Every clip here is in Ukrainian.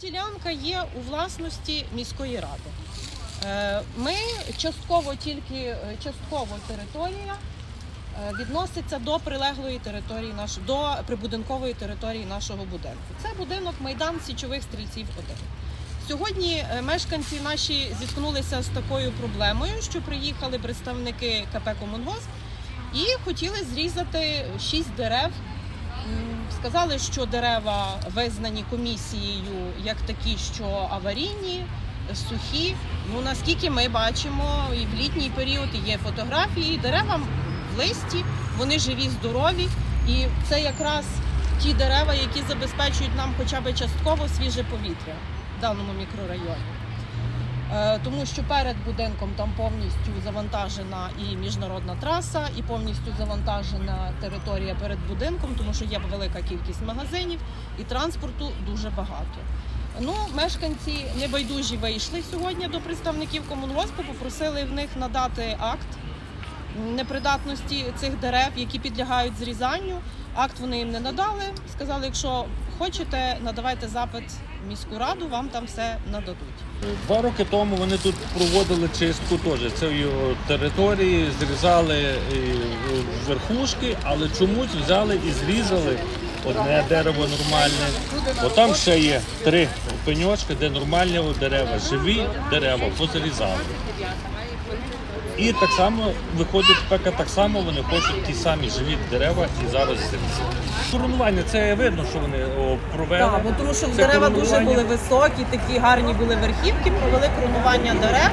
Ділянка є у власності міської ради. Е, Ми частково тільки е, частково територія е, відноситься до прилеглої території наш, до прибудинкової території нашого будинку. Це будинок Майдан Січових стрільців 1. Сьогодні е, мешканці наші зіткнулися з такою проблемою, що приїхали представники КП Комунгос і хотіли зрізати шість дерев. Сказали, що дерева визнані комісією як такі, що аварійні, сухі. Ну наскільки ми бачимо, і в літній період є фотографії, дерева в листі, вони живі, здорові, і це якраз ті дерева, які забезпечують нам хоча б частково свіже повітря даному мікрорайоні. Е, Тому що перед будинком там повністю завантажена і міжнародна траса, і повністю завантажена територія перед будинком, тому що є велика кількість магазинів і транспорту дуже багато. Ну, мешканці небайдужі вийшли сьогодні до представників комунгоспу, попросили в них надати акт непридатності цих дерев, які підлягають зрізанню. Акт вони їм не надали. Сказали, якщо хочете, надавайте запит в міську раду, вам там все нададуть. Два роки тому вони тут проводили чистку теж цієї території, зрізали е, верхушки, але чомусь взяли і зрізали одне дерево нормальне. Бо там ще є три пеньочки, де нормальні дерева, живі дерева позрізали. І так само виходить пека, так само вони хочуть ті самі живі дерева і зараз зрізати. Коронування це видно, що вони о, провели. Так, бо тому що Це дерева дуже коронування. були високі, такі гарні були верхівки, провели кронування дерев.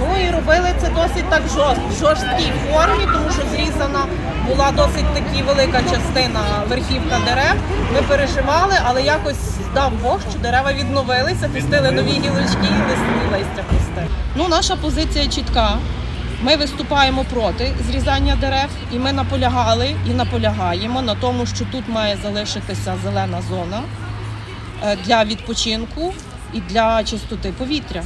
Ну і робили це досить так жорст, в жорсткій формі, тому що зрізана була досить таки велика частина верхівка дерев. Ми переживали, але якось дав Бог, що дерева відновилися, пустили нові гілочки і листя пусте. Ну, наша позиція чітка. Ми виступаємо проти зрізання дерев, і ми наполягали і наполягаємо на тому, що тут має залишитися зелена зона е, для відпочинку і для чистоти повітря.